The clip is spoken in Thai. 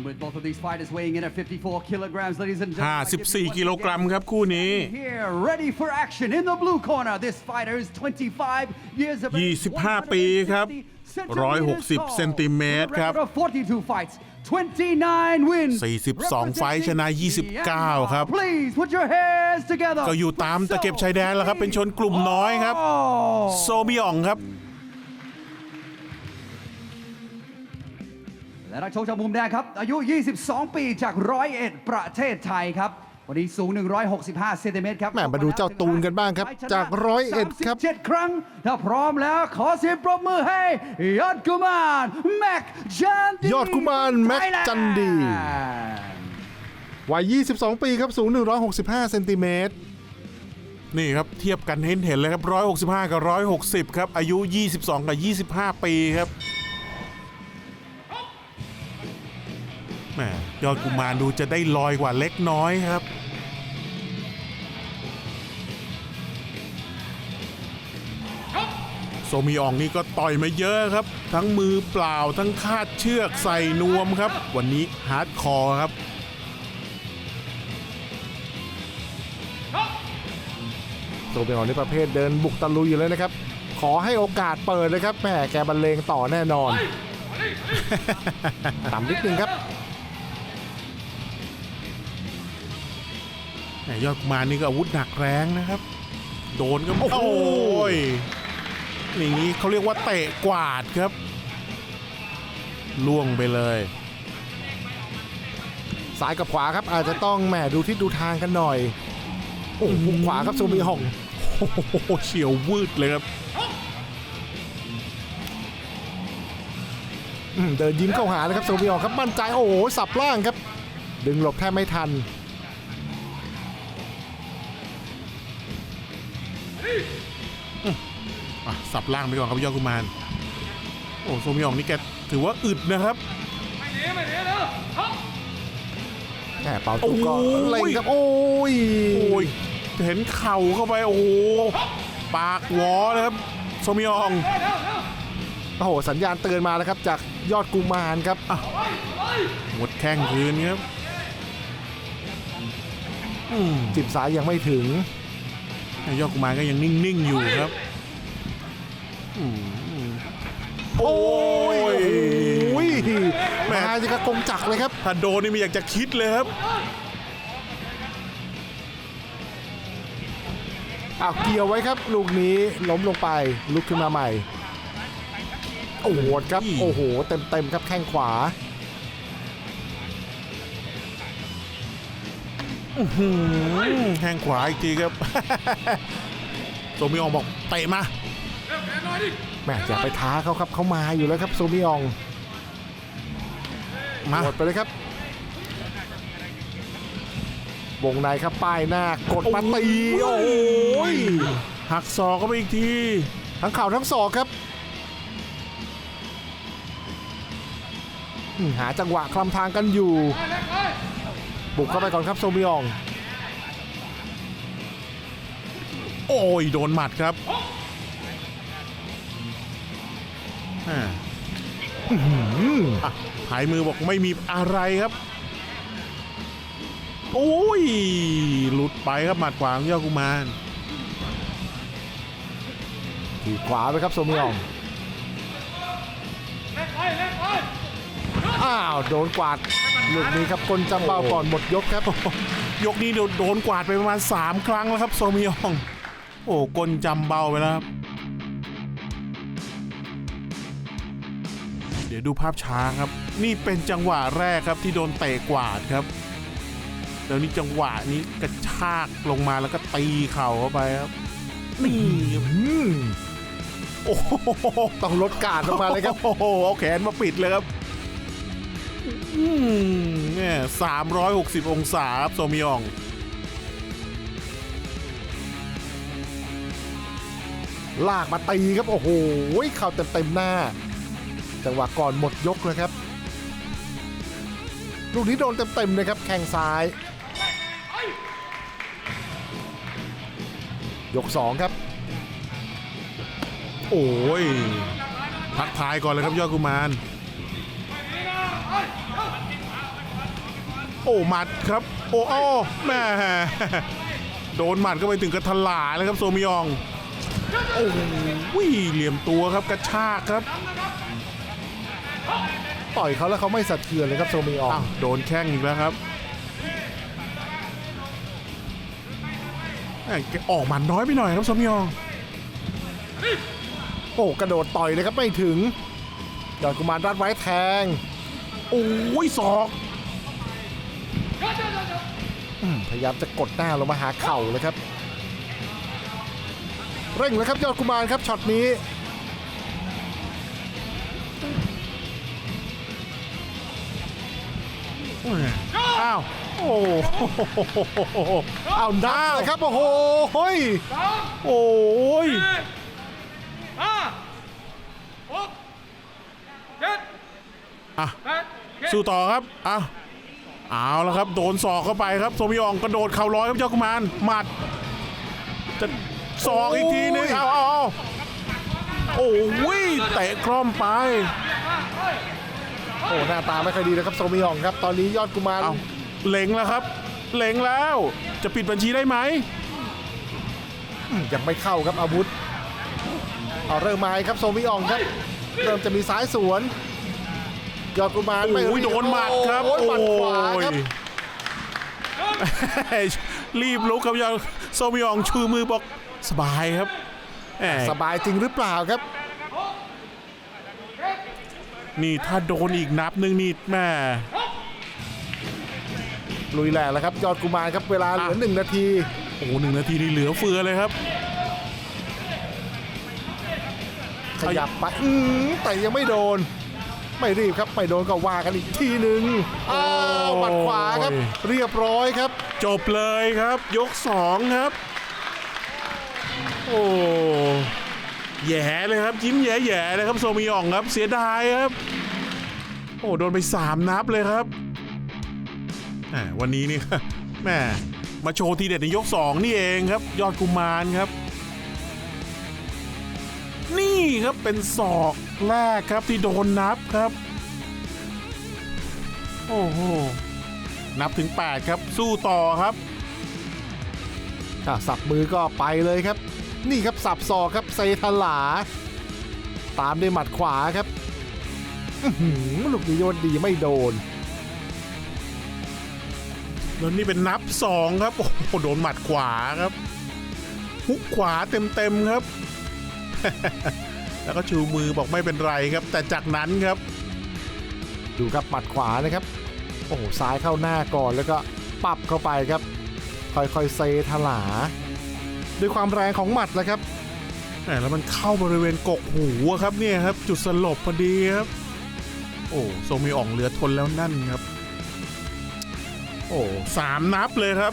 And with both of these fighters weighing in at 54 kilograms, ladies and gentlemen, I give you 54 once กิโลกรัมครับคู่นี้ again, Here, ready for action in the blue corner. This fighter is 25 years of age, 25 ปีครับ 160 เซนติเมตรครับ Record of 42 fights, 29 wins. 42 ไฟท์ชนะ 29 ครับ Please put your hands together. ก็อยู่ตามตะเข็บชายแดนแล้วครับ เป็นชนกลุ่มน้อยครับ Oh. โซบิอองครับ และนักชกจากมุมแดงครับ อายุ 22 ปีจากร้อยเอ็ดประเทศไทยครับวันนี้สูง 165 เซนติเมตรครับแหม่มาดูเจ้าตูนกันบ้างครับ จากร้อยเอ็ดครับ37ครั้ง ถ้าพร้อมแล้วขอเสียงปรบมือให้ ยอดกุมารแม็กจันดียอดกุมารแม็กจันดีวัย 22 ปีครับสูง 165 เซนติเมตรนี่ครับ เทียบกันเห็นเห็นเลยครับ 165 กับ 160 ครับ อายุ 22 กับ 25 ปีครับ ยอดกุมารดูจะได้ลอยกว่าเล็กน้อยครับ โซมิอองนี่ก็ต่อยมาเยอะครับ ทั้งมือเปล่าทั้งคาดเชือกใส่นวมครับ วันนี้ฮาร์ดคอร์ครับโซเบลในประเภทเดินบุกตะลุยอยู่เลยนะครับ ขอให้โอกาสเปิดเลยครับแหมแกบรรเลงต่อแน่นอนต่ำนิดนึงครับ ยอดกุมารนี่ก็อาวุธหนักแรงนะครับ โดนก็โอ้ยอย่างนี้เขาเรียกว่าเตะกวาดครับ ล่วงไปเลยซ้ายกับขวาครับอาจจะต้องแหมดูที่ดูทางกันหน่อย โอ้โหขวาครับโซมีห่องโอ้โหเฉียววืดเลยครับอืมเดินยิ้มเข้าหาเลยครับโซมีห่องครับมั่นใจโอ้โหสับล่างครับ ดึงหลบแทบไม่ทัน อะสับล่างไปก่อนครับยอดกุมารโอ้โซมิอองนี่แกถือว่าอึดนะครับแหมเป่าตุกก็โอ้ย เล็งครับโอ้ยโอ้ยเห็นเข่าเข้าไป โอ้โหปากหวอเลยครับโซมิอองโอ้โหสัญญาณเตือนมาแล้วครับจากยอดกุมารครับหมดแข้งคืนครับอืมจิบสายยังไม่ถึง ยอดกุมารก็ยังนิ่งๆอยู่ครับอืมโอ้ยโอ้ยแหม่มาจะกระกงจักรเลยครับถ้าโดนนี่ไม่อยากจะคิดเลยครับอ้าวเกี่ยวไว้ครับ ลูกนี้ล้มลงไปลุกขึ้นมาใหม่ โอ้โหครับอีโอ้โหเต็มเต็มๆครับแข้งขวา แข้งขวาอีกทีครับโซมิอองบอกเตะมาแม่อย่าไปท้าเขาครับเขามาอยู่แล้วครับโซมิอองมากดไปเลยครับ วงในครับป้ายหน้ากดมาตีโอ้ยหักศอกเข้าไปอีกที ทั้งเข่าทั้งศอกครับอืมหาจังหวะคลำทางกันอยู่ บุกเข้าไปก่อนครับโซมิอองโอ้ย โดนหมัดครับอ่าอะหายมือบอกไม่มีอะไรครับ โอ้ย หลุดไปครับหมัดขวางยอดกุมารทีขวาไปครับโซมิอองอ้าว โดนกวาด ลูกนี้ครับกลจำเบ้าก่อนหมดยกครับ ยกนี้โดนโดนกวาดไปประมาณ 3 ครั้งแล้วครับโซมิยอง โอ้กลจำเบาไปแล้วครับ เดี๋ยวดูภาพช้าครับ นี่เป็นจังหวะแรกครับที่โดนเตะกวาดครับ แล้วนี่จังหวะนี้กระชากลงมาแล้วก็ตีเข่าเข้าไปครับนี่ครับอืมโอ้โหต้องลดการลงมาเลยครับ โอ้โหเอาแขนมาปิดเลยครับอืม เนี่ยสามร้อยหกสิบองศาครับโซมิยองลากมาตีครับ โอ้โหเข่าเต็มๆหน้า จังหวะก่อนหมดยกเลยครับ ลูกนี้โดนเต็มๆเลยครับ แข้งซ้าย ยก2ครับ โอ้ยทักทายก่อนเลยครับยอดกุมาร โอ้หมัดครับ โอ้โอ้แม่โดนหมัดก็ไปถึงกระทลาเลยครับโซมิยอง โอ้โหเหลี่ยมตัวครับกระชากครับ ต่อยเขาแล้วเขาไม่สะเทือนเลยครับโซมิอออ้างวโดนแข้งอีกแล้วครับแม่งแกออกหมัดน้อยไปหน่อยครับโซมิยองโอ้กระโดดต่อยเลยครับไม่ถึงยอดกุมารรัดไว้แทง โอ้ยศอกอืม พยายามจะกดหน้าลงมาหาเข่าเลยครับ เร่งแล้วครับยอดกุมารครับช็อตนี้อ้าวโอ้โหเอานับเลยครับโอ้โหเฮ้ยโอ้ยห้าหกเจ็ดอะแปดเก้าสู้ต่อครับอะ เอาแล้วครับ โดนศอกเข้าไปครับโซมิยองกระโดดเข่าร้อยครับเจ้ากุมารหมัดจะศอกอีกทีนึงเอาเอาเอาโอ้ยเตะคล่อมไป โอ้หน้าตาไม่ค่อยดีนะครับโซมิยองครับ ตอนนี้ยอดกุมารเอาเล็งแล้วครับเล็งแล้วจะปิดบัญชีได้ไหมอืมยังไม่เข้าครับอาวุธเอาเริ่มมาครับโซมิยองครับ เริ่มจะมีซ้ายสวน ยอดกุมารไม่โอ้ยรีบโดนหมัดครับโอ้ยหมัดขวาครับ โอ้ยรีบลุกครับยาโซมิยองชูมือบอกสบายครับแหมสบายจริงหรือเปล่าครับ นี่ถ้าโดนอีกนับหนึ่งนี่แม่ ลุยแหลกแล้วครับ ยอดกุมารครับเวลาเหลือหนึ่งนาที โอ้โหหนึ่งนาทีนี่เหลือเฟือเลยครับขยับไปอืมแต่ยังไม่โดน ไม่รีบครับไม่โดนก็ว่ากันอีกทีหนึ่งอ้าวหมัดขวาครับ เรียบร้อยครับ จบเลยครับ ยกสองครับ โอ้แย่เลยครับยิ้มแย่ๆเลยครับโซมิยองครับเสียดายครับ โอ้โดนไปสามนับเลยครับแหมวันนี้นี่แม่มาโชว์ทีเด็ดในยกสองนี่เองครับ ยอดกุมารครับ นี่ครับเป็นศอกแรกครับที่โดนนับครับ โอ้โห นับถึง 8 ครับ สู้ต่อครับอะสับมือก็ไปเลยครับ นี่ครับสับศอกครับเซทลา ตามด้วยหมัดขวาครับอื้อหือลูกนี้โยนดีไม่โดน แล้วนี่เป็นนับ2ครับ โอ้โหโดนหมัดขวาครับฮุกขวาเต็มๆครับ แล้วก็ชูมือบอกไม่เป็นไรครับ แต่จากนั้นครับ ดูครับหมัดขวานะครับ โอ้โหซ้ายเข้าหน้าก่อนแล้วก็ปับเข้าไปครับ ค่อยๆเซทลา ด้วยความแรงของหมัดนะครับแหมแล้วมันเข้าบริเวณกกหูอะครับเนี่ยครับ จุดสลบพอดีครับ โอ้ทรงมีอ่องเหลือทนแล้วนั่นครับ โอ้สามนับเลยครับ